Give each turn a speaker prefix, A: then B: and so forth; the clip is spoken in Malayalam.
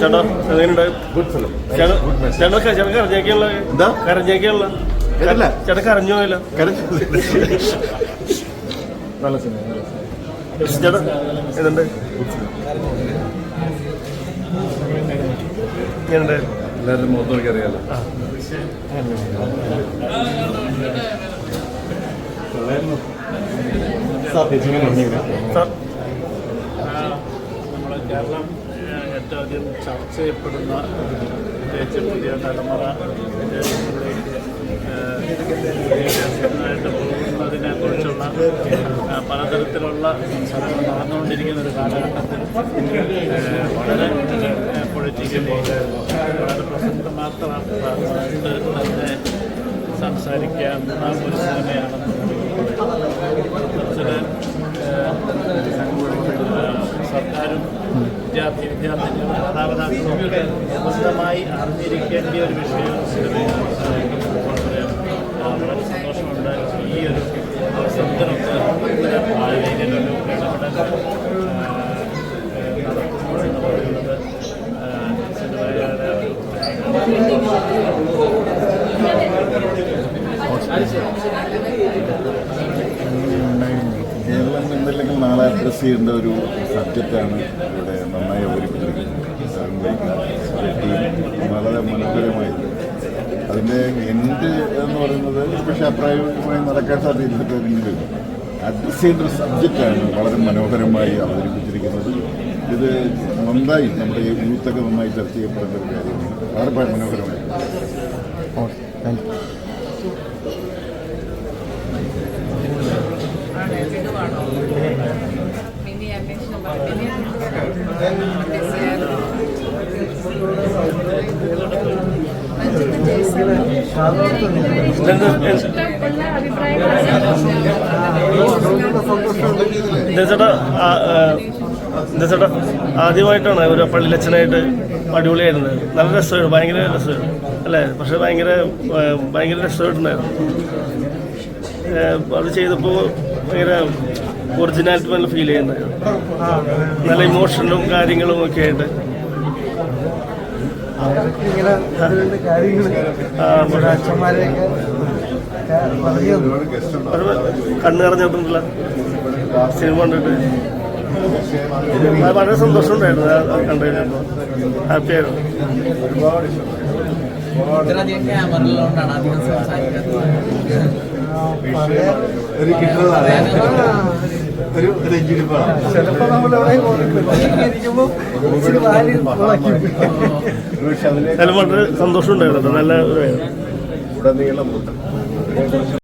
A: ചേട്ടാ എങ്ങനെയുണ്ട്?
B: ഗുഡ് ഫിലിം
A: ചേട്ടാ ചേട്ടാ കരഞ്ഞേക്കുള്ള
B: എന്താ?
A: കരഞ്ഞേക്കുള്ള. ചേട്ടാ കരഞ്ഞു. പോയല്ലോ
B: നല്ല സിനിമ.
A: ചേട്ടാ ഇതുണ്ട് എങ്ങനെയുണ്ട്
B: എല്ലാവരും മുഖത്ത് നോക്കി അറിയാലോ
A: സാർ
C: നമ്മുടെ കേരളം ഏറ്റവും അധികം ചർച്ച ചെയ്യപ്പെടുന്ന പ്രത്യേകിച്ച് പുതിയ തലമുറ വിദ്യാഭ്യാസത്തിനായിട്ട് പോകുന്നതിനെ കുറിച്ചുള്ള ഏഹ്, പലതരത്തിലുള്ള സംസാരങ്ങൾ നടന്നുകൊണ്ടിരിക്കുന്ന ഒരു കാലഘട്ടത്തിൽ വളരെ പൊളിറ്റിക്കലി വളരെ പ്രസക്തമാത്രമായിട്ട് തന്നെ സംസാരിക്കാവുന്ന ഒരു സിനിമയാണെന്ന് വിദ്യാർത്ഥി വിദ്യാർത്ഥിനികൾ മാതാപിതാക്കളൊക്കെ സ്വന്തമായി അറിഞ്ഞിരിക്കേണ്ട ഒരു വിഷയം വളരെ സന്തോഷമുണ്ട് ഈ ഒരു ഇത്തരം രീതിയിലൊരു ഇടപെടൽ നടത്തുന്നു എന്ന് പറയുന്നത് സിനിമയുടെ ഒരു
D: എന്തെങ്കിലും നാളെ അഡ്രസ് ചെയ്യേണ്ട ഒരു സബ്ജക്റ്റാണ് ഇവിടെ നന്നായി അവതരിപ്പിച്ചിരിക്കുന്നത്. വളരെ മനോഹരമായി. അതിന്റെ എൻഡ് എന്ന് പറയുന്നത് പക്ഷേ അപ്രായോഗികമായി നടക്കാൻ സാധ്യതയില്ലെങ്കിലും അഡ്രസ് ചെയ്യേണ്ട ഒരു സബ്ജക്റ്റാണ് വളരെ മനോഹരമായി അവതരിപ്പിച്ചിരിക്കുന്നത്. ഇത് നന്നായി നമ്മുടെ ഈ യൂത്തൊക്കെ നന്നായി ചർച്ച ചെയ്യപ്പെടേണ്ട ഒരു കാര്യമാണ്. വളരെ മനോഹരമായി.
E: Mini
A: ചേട്ടാ ആദ്യമായിട്ടാണ് ഒരു പള്ളിയിലച്ഛനായിട്ട് അടിപൊളിയായിരുന്നത്. നല്ല രസമായിരുന്നു ഭയങ്കര രസമായിരുന്നു അല്ലേ? പക്ഷെ ഭയങ്കര ഭയങ്കര രസമായിട്ടുണ്ടായിരുന്നു. അത് ചെയ്തപ്പോൾ ഭയങ്കര ഒറിജിനാലിറ്റി നല്ല ഫീൽ ചെയ്യുന്നത്. നല്ല ഇമോഷനും കാര്യങ്ങളും ഒക്കെ ആയിട്ട്.
F: കണ്ണു
D: ഒരുപാട്
A: നിറഞ്ഞിട്ടുണ്ടല്ല സിനിമ കണ്ടിട്ട്. വളരെ സന്തോഷമുണ്ടായിരുന്നു. അത് കണ്ടു കഴിഞ്ഞപ്പോൾ ഹാപ്പിയായിരുന്നു
G: ഇത്രയധികം ക്യാമറകളുകൊണ്ടാണ് അധികം സംസാരിക്കാത്തത്.
D: ഒരു കിട്ടുന്നതാണ്. ഒരു
F: ചിലപ്പോ നമ്മൾ
A: വളരെ സന്തോഷം ഉണ്ടായിരുന്നു നല്ല ഒരു
D: ഉടനീളം